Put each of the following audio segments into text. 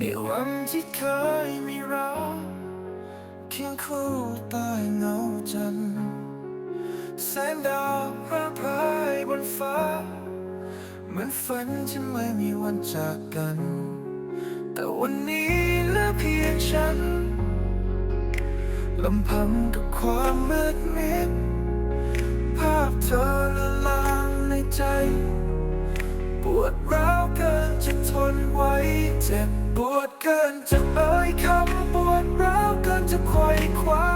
ในวันที่เคยมีเราเคียงคู่ใต้เงาจันทร์แสงดาวพร่าพายบนฟ้า เหมือนฝันฉันไม่มีวันจากกัน แต่วันนี้เหลือเพียงฉันลำพังกับความมืดมิดภาพเธอละลางในใจ ปวดร้าว นจะทนไหวเจ็บปวดเกินจะเอ่ยคำปวดร้าวเกินจะไขว่คว้า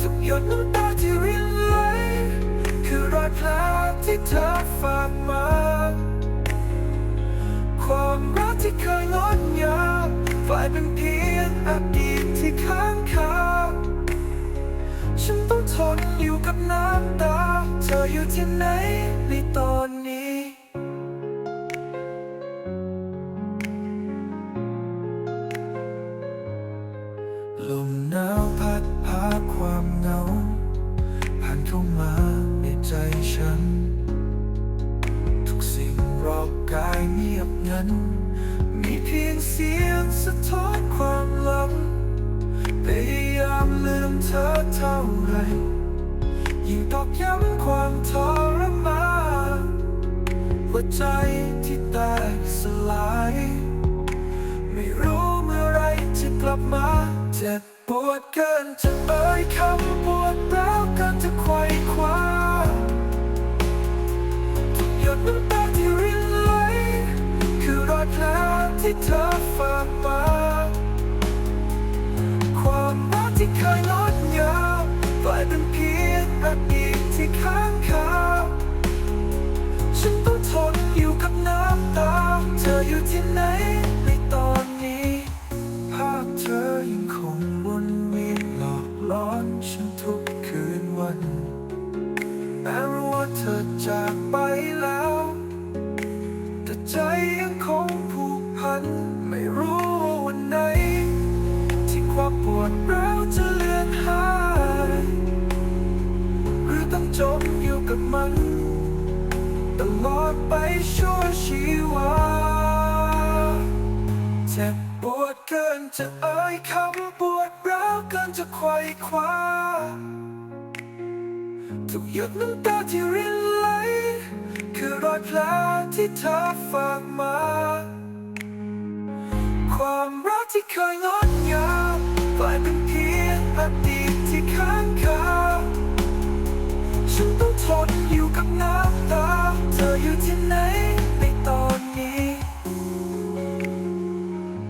ทุกหยดน้ำตาที่รินไหลคือรอยแผลที่เธอฝากมา ความรักที่เคยงดงามฝ่ายเป็นเพียงอดีตที่ค้างคาฉันต้องทนอยู่กับน้ำตา เธออยู่ที่ไหน มาในใจฉัน ทุกสิ่งรอบกายเงียบงัน มีเพียงเสียงสะท้อนความลังพยายามลืมเธอเท่าไรยิ่งตอกย้ำความทรมานหัวใจที่แตกสลาย ไม่รู้ จะกลับมาเจ็บปวดเกินจะเอ่ยคำปวดร้าวเกินจะไขว่คว้าทุกหยดน้ำตาที่รินไหลคือรอยแผลที่เธอฝากมาความรักที่เคยงดงามกลายเป็นเพียงอดีตที่ค้างคาฉันต้องทนอยู่กับน้ำตาเธออยู่ที่ไหน ธอจากไปแล้ว แต่ใจยังคงผูกพัน ไม่รู้ว่าวันไหน ที่ความปวดร้าวจะเลือนหาย หรือต้องจมอยู่กับมัน ตลอดไปชั่วชีวาเจ็บปวดเกินจะเอ่ยคำปวดร้าวเกินจะไขว่คว้า ทุกหยดน้ำตาที่รินไหล คือรอยแผลที่เธอฝากมา ความรักที่เคยงดงามกลายเป็นเพียงอดีตที่ค้างคาฉันต้องทนอยู่กับน้ำตา เธออยู่ที่ไหนในตอนนี้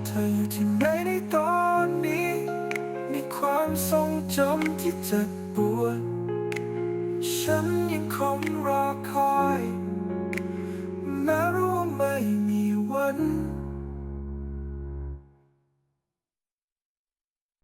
เธออยู่ที่ไหนในตอนนี้ในความทรงจำที่เจ็บปวด ฉันยังคงรอคอยแม้รู้ว่าไม่มีวัน